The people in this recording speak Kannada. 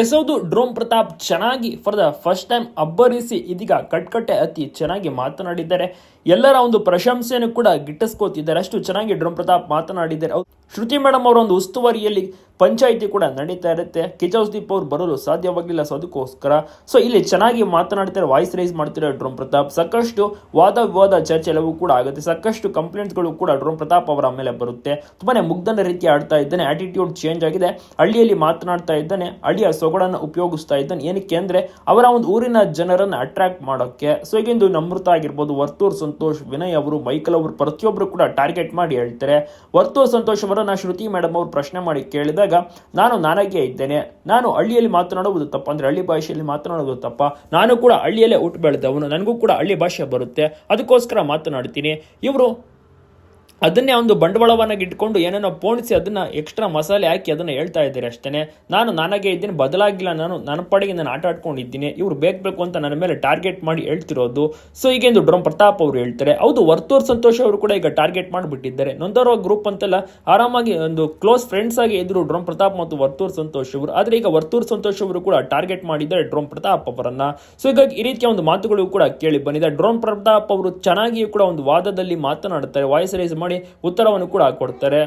ಎಸ್ ಹೌದು ಡ್ರೋಮ್ ಪ್ರತಾಪ್ ಚೆನ್ನಾಗಿ ಫಾರ್ ದ ಫಸ್ಟ್ ಟೈಮ್ ಅಬ್ಬರಿಸಿ ಇದೀಗ ಕಟ್ಕಟ್ಟೆ ಅತಿ ಚೆನ್ನಾಗಿ ಮಾತನಾಡಿದ್ದಾರೆ. ಎಲ್ಲರ ಒಂದು ಪ್ರಶಂಸೆಯನ್ನು ಕೂಡ ಗಿಟ್ಟಿಸ್ಕೋತಿದ್ದಾರೆ. ಅಷ್ಟು ಚೆನ್ನಾಗಿ ಡ್ರೋಮ್ ಪ್ರತಾಪ್ ಮಾತನಾಡಿದ್ದಾರೆ. ಶ್ರುತಿ ಮೇಡಮ್ ಅವರ ಒಂದು ಉಸ್ತುವಾರಿಯಲ್ಲಿ ಪಂಚಾಯಿತಿ ಕೂಡ ನಡೀತಾ ಇರುತ್ತೆ. ಕಿಚೌಸ್ದೀಪ್ ಅವ್ರು ಬರಲು ಸಾಧ್ಯವಾಗಿಲ್ಲ ಸೊ ಅದಕ್ಕೋಸ್ಕರ ಸೊ ಇಲ್ಲಿ ಚೆನ್ನಾಗಿ ಮಾತನಾಡ್ತಾರೆ ವಾಯ್ಸ್ ರೈಸ್ ಮಾಡ್ತಿರೋ ಡ್ರೋಮ್ ಪ್ರತಾಪ್. ಸಾಕಷ್ಟು ವಾದ ವಿವಾದ ಚರ್ಚೆ ಕೂಡ ಆಗುತ್ತೆ. ಸಾಕಷ್ಟು ಕಂಪ್ಲೇಂಟ್ಗಳು ಕೂಡ ಡ್ರೋಮ್ ಪ್ರತಾಪ್ ಅವರ ಮೇಲೆ ಬರುತ್ತೆ. ತುಂಬಾನೇ ಮುಗ್ಧನ ರೀತಿ ಆಡ್ತಾ ಇದ್ದಾನೆ. ಆಟಿಟ್ಯೂಡ್ ಚೇಂಜ್ ಆಗಿದೆ. ಹಳ್ಳಿಯಲ್ಲಿ ಮಾತನಾಡ್ತಾ ಇದ್ದಾನೆ. ಹಳ್ಳಿಯ ಸೊಗಡನ್ನು ಉಪಯೋಗಿಸ್ತಾ ಇದ್ದಾನೆ. ಏನಕ್ಕೆ ಅಂದ್ರೆ ಅವರ ಒಂದು ಊರಿನ ಜನರನ್ನು ಅಟ್ರಾಕ್ಟ್ ಮಾಡೋಕ್ಕೆ. ಸೊ ಈಗಿಂದು ನಮೃತ ಆಗಿರ್ಬೋದು ವರ್ತೂರ್ ಸಂತೋಷ್ ವಿನಯ್ ಅವರು, ಮೈಕಲ್ ಅವರು ಪ್ರತಿಯೊಬ್ಬರು ಕೂಡ ಟಾರ್ಗೆಟ್ ಮಾಡಿ ಹೇಳ್ತಾರೆ. ವರ್ತೂರ್ ಸಂತೋಷ್ ಅವರನ್ನ ಶ್ರುತಿ ಮೇಡಮ್ ಅವರು ಪ್ರಶ್ನೆ ಮಾಡಿ ಕೇಳಿದಾಗ, ನಾನು ನಾನಾಗೆ ಇದ್ದೇನೆ. ನಾನು ಹಳ್ಳಿಯಲ್ಲಿ ಮಾತನಾಡುವುದು ತಪ್ಪ. ಅಂದ್ರೆ ಹಳ್ಳಿ ಭಾಷೆಯಲ್ಲಿ ಮಾತನಾಡೋದು ತಪ್ಪ. ನಾನು ಕೂಡ ಹಳ್ಳಿಯಲ್ಲೇ ಹುಟ್ಟು ಬೆಳೆದವನು ನನಗೂ ಕೂಡ ಹಳ್ಳಿ ಭಾಷೆ ಬರುತ್ತೆ. ಅದಕ್ಕೋಸ್ಕರ ಮಾತನಾಡ್ತೀನಿ. ಇವರು ಅದನ್ನೇ ಒಂದು ಬಂಡವಾಳವನ್ನಾಗಿ ಇಟ್ಕೊಂಡು ಏನೇನೋ ಪೋಣಿಸಿ ಅದನ್ನ ಎಕ್ಸ್ಟ್ರಾ ಮಸಾಲೆ ಹಾಕಿ ಅದನ್ನ ಹೇಳ್ತಾ ಇದ್ದಾರೆ ಅಷ್ಟೇ ನಾನು ನನಗೆ ಇದ್ದೀನಿ, ಬದಲಾಗಿಲ್ಲ. ನಾನು ನನ್ನ ಪಾಡಿಗೆ ನಾನು ಆಟ ಆಡ್ಕೊಂಡಿದ್ದೀನಿ. ಇವ್ರು ಬೇಕು ಅಂತ ನನ್ನ ಮೇಲೆ ಟಾರ್ಗೆಟ್ ಮಾಡಿ ಹೇಳ್ತಿರೋದು. ಸೊ ಈಗ ಎಂದು ಡ್ರೋಮ್ ಪ್ರತಾಪ್ ಅವರು ಹೇಳ್ತಾರೆ, ಹೌದು, ವರ್ತೂರ್ ಸಂತೋಷ್ ಅವರು ಕೂಡ ಈಗ ಟಾರ್ಗೆಟ್ ಮಾಡಿಬಿಟ್ಟಿದ್ದಾರೆ. ನೊಂದರೋ ಗ್ರೂಪ್ ಅಂತೆಲ್ಲ, ಆರಾಮಾಗಿ ಒಂದು ಕ್ಲೋಸ್ ಫ್ರೆಂಡ್ಸ್ ಆಗಿ ಇದ್ರು ಡ್ರೋಮ್ ಪ್ರತಾಪ್ ಮತ್ತು ವರ್ತೂರ್ ಸಂತೋಷ್ ಅವರು ಆದ್ರೆ ಈಗ ವರ್ತೂರ್ ಸಂತೋಷ್ ಅವರು ಕೂಡ ಟಾರ್ಗೆಟ್ ಮಾಡಿದ್ದಾರೆ ಡ್ರೋಮ್ ಪ್ರತಾಪ್ ಅವರನ್ನ. ಸೊ ಹೀಗಾಗಿ ಈ ರೀತಿಯ ಒಂದು ಮಾತುಗಳು ಕೂಡ ಕೇಳಿ ಬಂದಿದೆ. ಡ್ರೋನ್ ಪ್ರತಾಪ್ ಅವರು ಚೆನ್ನಾಗಿಯೂ ಕೂಡ ಒಂದು ವಾದದಲ್ಲಿ ಮಾತನಾಡುತ್ತಾರೆ ವಾಯ್ಸ್ ರೈಸ್ ಮಾಡಿ ಉತ್ತರವನ್ನು ಕೂಡ ಕೊಡ್ತಾರೆ.